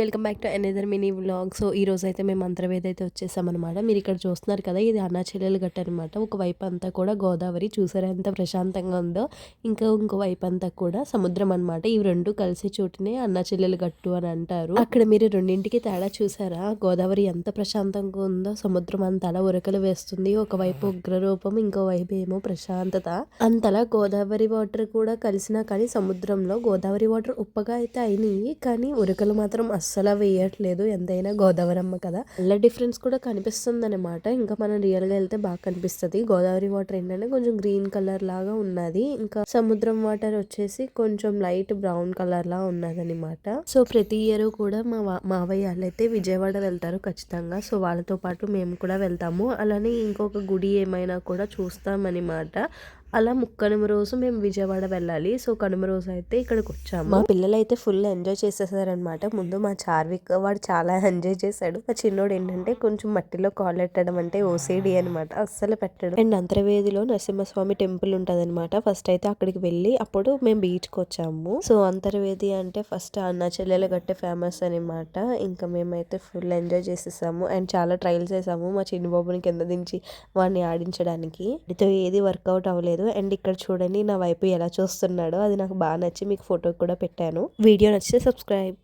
Welcome back to another mini vlog so ఈ రోజు అయితే మేము అంతర్వేది అయితే వచ్చేసామన్నమాట మీరు ఇక్కడ చూస్తున్నారు కదా ఇది అన్నా చెల్లెలు గట్ట అనమాట ఒక వైపు అంతా కూడా గోదావరి చూసారా ఎంత ప్రశాంతంగా ఉందో. ఇంకా ఇంకో వైపు అంతా కూడా సముద్రం అనమాట ఇవి రెండు కలిసే చోటునే అన్నా చెల్లెలు గట్టు అని అంటారు. అక్కడ మీరు రెండింటికి తేడా చూసారా? గోదావరి ఎంత ప్రశాంతంగా ఉందో. సముద్రం అంతలా ఉరకలు వేస్తుంది. ఒకవైపు ఉగ్రరూపం ఇంకో వైపు ఏమో ప్రశాంతత. అంతలా గోదావరి వాటర్ కూడా కలిసినా కానీ సముద్రంలో గోదావరి వాటర్ ఉప్పగా అయితే అయినాయి. కానీ ఉరకలు మాత్రం అస్సలు వేయట్లేదు ఎంతైనా గోదావరమ్మ కదా. అలా డిఫరెన్స్ కూడా కనిపిస్తుంది అనమాట ఇంకా మనం రియల్గా వెళ్తే బాగా కనిపిస్తుంది. గోదావరి వాటర్ ఏంటంటే కొంచెం గ్రీన్ కలర్ లాగా ఉన్నది. ఇంకా సముద్రం వాటర్ వచ్చేసి కొంచెం లైట్ బ్రౌన్ కలర్ లా ఉన్నది అనమాట సో ప్రతి ఇయర్ కూడా మా మావయ్య అయితే విజయవాడ వెళ్తారు ఖచ్చితంగా. సో వాళ్ళతో పాటు మేము కూడా వెళ్తాము. అలానే ఇంకొక గుడి ఏమైనా కూడా చూస్తామన్నమాట. అలా ముక్కనుమ రోజు మేము విజయవాడ వెళ్ళాలి. సో కనుమ రోజు అయితే ఇక్కడికి వచ్చాము మా పిల్లలు అయితే ఫుల్ ఎంజాయ్ చేసేసారనమాట ముందు మా చార్విక్ వాడు చాలా ఎంజాయ్ చేశాడు. మా చిన్నోడు ఏంటంటే కొంచెం మట్టిలో కాలెట్టడం అంటే ఓసిడి అనమాట అస్సలు పెట్టడం. అండ్ అంతర్వేదిలో నరసింహస్వామి టెంపుల్ ఉంటుంది అనమాట ఫస్ట్ అయితే అక్కడికి వెళ్ళి అప్పుడు మేము బీచ్కి వచ్చాము సో అంతర్వేది అంటే ఫస్ట్ అన్న చెల్లెలు గట్టే ఫేమస్ అనమాట ఇంకా మేమైతే ఫుల్ ఎంజాయ్ చేసేసాము. అండ్ చాలా ట్రయల్స్ చేసాము మా చిన్న బాబుని కింద దించి వాడిని ఆడించడానికి. ఇటు ఏది వర్కౌట్ అవ్వలేదు. అండ్ ఇక్కడ చూడండి నా వైపు ఎలా చూస్తున్నాడో. అది నాకు బాగా నచ్చి మీకు ఫోటో కూడా పెట్టాను. వీడియో నచ్చితే సబ్స్క్రైబ్